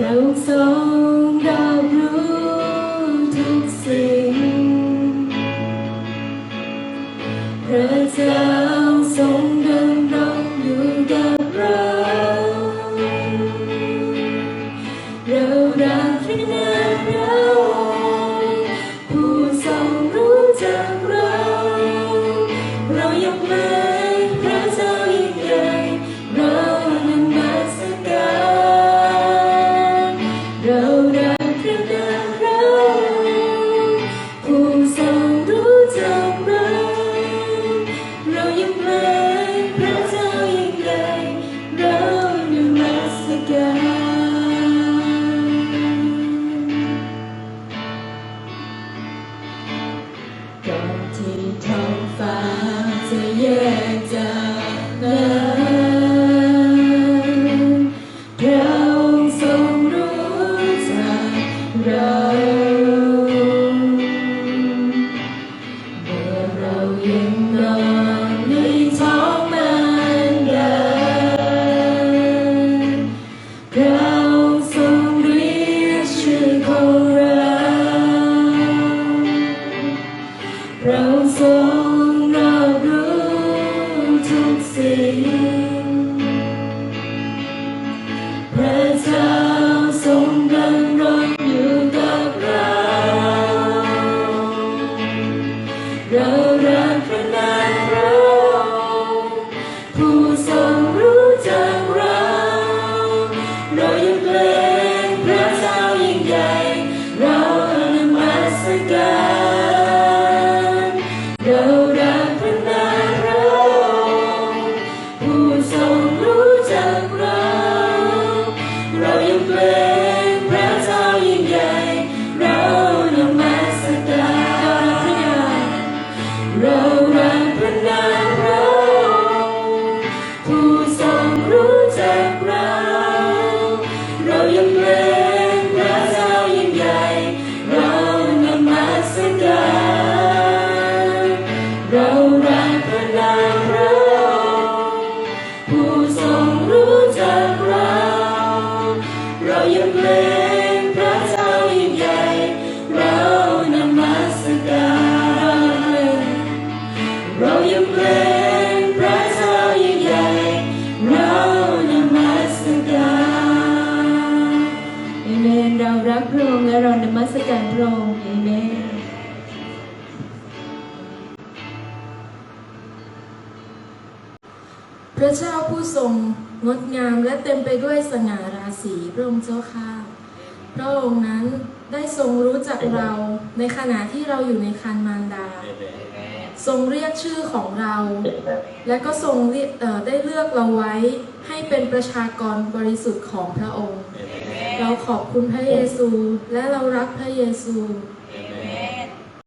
เราทรงรับรู้ทุกสิ่ง พระเจ้าทรงดำรงอยู่กับเราเรารักพระน ผู้ทรงรู้จักเรา เรายังเพลงพระเจ้ายิ่งใหญ่ เรานมัสการเรายังเพลงพระเจ้ายิ่งใหญ่ เรานมัสการเอเมนเรารักพระองค์และเรานมัสการพระองค์ พระเจ้าผู้ทรงงดงามและเต็มไปด้วยสง่าราศีพระองค์เจ้าข้าพระองค์นั้นได้ทรงรู้จักเราในขณะที่เราอยู่ในคันมารดา ทรงเรียกชื่อของเรา และก็ทรงเรียกเอ่อได้เลือกเราไว้ให้เป็นประชากรบริสุทธิ์ของพระองค์ เราขอบคุณพระเยซูและเรารักพระเยซู